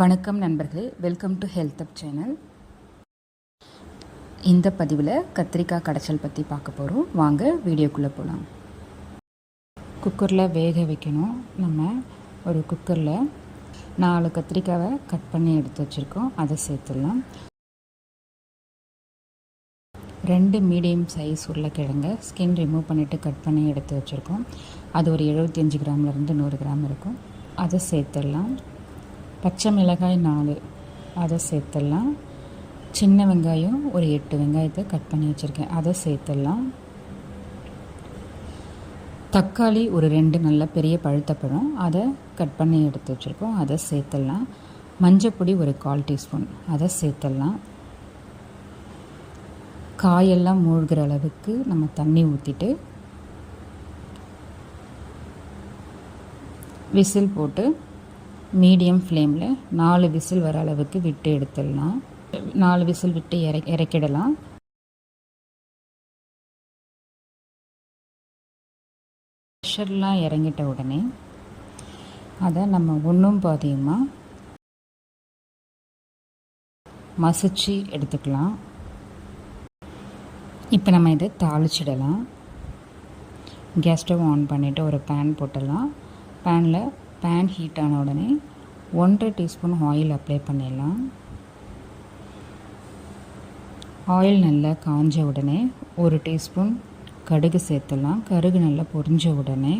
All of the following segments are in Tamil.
வணக்கம் நண்பர்களே welcome to health up channel இந்த பதிவில் கத்திரிக்காய் கடைச்சல் பற்றி பார்க்க போகிறோம் வாங்க வீடியோக்குள்ளே போகலாம் குக்கரில் வேக வைக்கணும். நம்ம ஒரு குக்கரில் நாலு கத்திரிக்காவை கட் பண்ணி எடுத்து வச்சுருக்கோம். அதை சேர்த்துடலாம். ரெண்டு மீடியம் சைஸ் உருளைக்கிழங்க ஸ்கின் ரிமூவ் பண்ணிவிட்டு கட் பண்ணி எடுத்து வச்சுருக்கோம். அது ஒரு எழுபத்தஞ்சி கிராம்லேருந்து நூறு கிராம் இருக்கும். அதை சேர்த்துடலாம். பச்சை மிளகாய் நாலு. அதை சேர்த்துடலாம். சின்ன வெங்காயம் ஒரு எட்டு வெங்காயத்தை கட் பண்ணி வச்சுருக்கேன். அதை சேர்த்துடலாம். தக்காளி ஒரு ரெண்டு நல்ல பெரிய பழுத்த பழம். அதை கட் பண்ணி எடுத்து வச்சுருக்கோம். அதை சேர்த்துடலாம். மஞ்சப்பொடி ஒரு கால் டீஸ்பூன். அதை சேர்த்துடலாம். காயெல்லாம் மூழ்கிற அளவுக்கு நம்ம தண்ணி ஊற்றிட்டு விசில் போட்டு மீடியம் ஃப்ளேமில் நாலு விசில் வர அளவுக்கு விட்டு எடுத்துடலாம். நாலு விசில் விட்டு இற இறக்கிடலாம். ப்ரெஷர்லாம் இறங்கிட்ட உடனே அதை நம்ம ஒன்றும் பாதியமாக மசிச்சு எடுத்துக்கலாம். இப்போ நம்ம இதை தாளிச்சிடலாம். கேஸ் ஸ்டவ் ஆன் பண்ணிவிட்டு ஒரு பேன் போட்டலாம். பேனில் பேன் ஹீட் ஆன உடனே ஒன்றரை டீஸ்பூன் ஆயில் அப்ளை பண்ணிடலாம். ஆயில் நல்லா காஞ்ச உடனே ஒரு டீஸ்பூன் கடுகு சேர்த்துடலாம். கடுகு நல்லா பொரிஞ்ச உடனே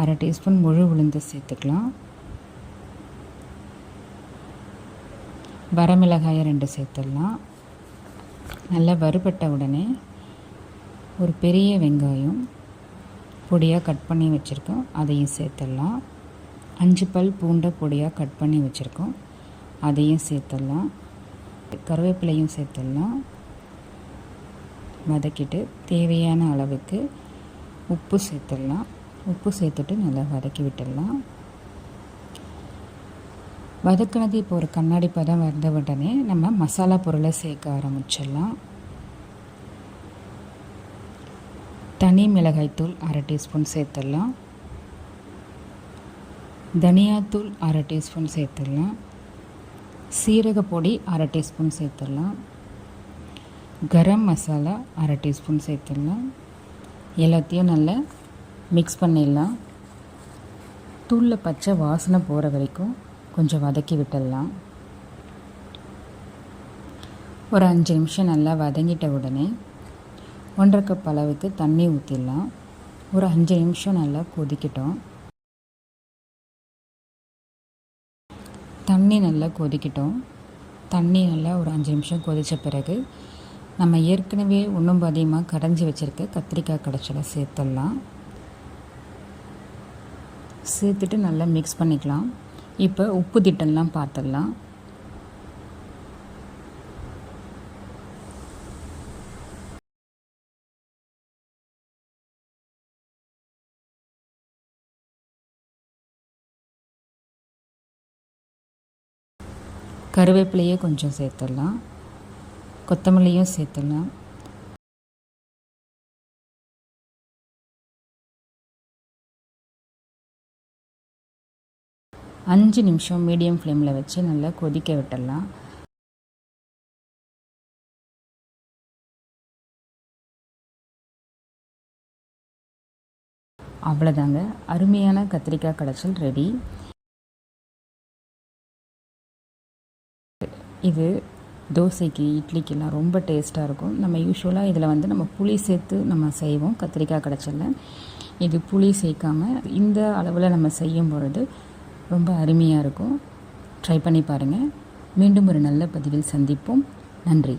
அரை டீஸ்பூன் முழு உளுந்து சேர்த்துக்கலாம். வரமிளகாயை ரெண்டு சேர்த்துடலாம். நல்லா வறுபட்ட உடனே ஒரு பெரிய வெங்காயம் பொடியாக கட் பண்ணி வச்சுருக்கோம். அதையும் சேர்த்துடலாம். அஞ்சு பல் பூண்டை பொடியாக கட் பண்ணி வச்சுருக்கோம். அதையும் சேர்த்துடலாம். கருவேப்பிலையும் சேர்த்துடலாம். வதக்கிட்டு தேவையான அளவுக்கு உப்பு சேர்த்துடலாம். உப்பு சேர்த்துட்டு நல்லா வதக்கி விட்டுடலாம். வதக்கினது இப்போ ஒரு கண்ணாடி பதம் வந்த உடனே நம்ம மசாலா பொருளை சேர்க்க ஆரம்பிச்சிடலாம். தனி மிளகாய்த்தூள் அரை டீஸ்பூன் சேர்த்துடலாம். தனியாத்தூள் அரை டீஸ்பூன் சேர்த்துடலாம். சீரக பொடி அரை டீஸ்பூன் சேர்த்துடலாம். கரம் மசாலா அரை டீஸ்பூன் சேர்த்துடலாம். எல்லாத்தையும் நல்லா மிக்ஸ் பண்ணிடலாம். தூளில் பச்சை வாசனை போகிற வரைக்கும் கொஞ்சம் வதக்கி விட்டுடலாம். ஒரு அஞ்சு நிமிஷம் நல்லா வதங்கிட்ட உடனே ஒன்றரை கப் அளவுக்கு தண்ணி ஊற்றிடலாம் ஒரு அஞ்சு நிமிஷம் நல்லா கொதிக்கட்டும். தண்ணி நல்லா கொதிக்கட்டும். தண்ணி நல்லா ஒரு அஞ்சு நிமிஷம் கொதித்த பிறகு நம்ம ஏற்கனவே ஒன்றும் அதிகமாக கடைஞ்சி வச்சுருக்க கத்திரிக்காய் கடைச்சலை சேர்த்துடலாம். சேர்த்துட்டு நல்லா மிக்ஸ் பண்ணிக்கலாம். இப்போ உப்பு திட்டம்லாம் பார்த்துடலாம். கருவேப்பிலையே கொஞ்சம் சேர்த்துடலாம். கொத்தமல்லியும் சேர்த்துடலாம். அஞ்சு நிமிஷம் மீடியம் ஃப்ளேமில் வச்சு நல்லா கொதிக்க விட்டுடலாம். அவ்வளோதாங்க. அருமையான கத்திரிக்காய் கடைச்சல் ரெடி. இது தோசைக்கு இட்லிக்கெல்லாம் ரொம்ப டேஸ்ட்டாக இருக்கும். நம்ம யூஸ்வலாக இதில் வந்து நம்ம புளி சேர்த்து நம்ம செய்வோம். கத்திரிக்காய் கிடச்சல இது புளி சேர்க்காமல் இந்த அளவில் நம்ம செய்யும் பொழுது ரொம்ப அருமையாக இருக்கும். ட்ரை பண்ணி பாருங்கள் மீண்டும் ஒரு நல்ல பதிவில் சந்திப்போம். நன்றி.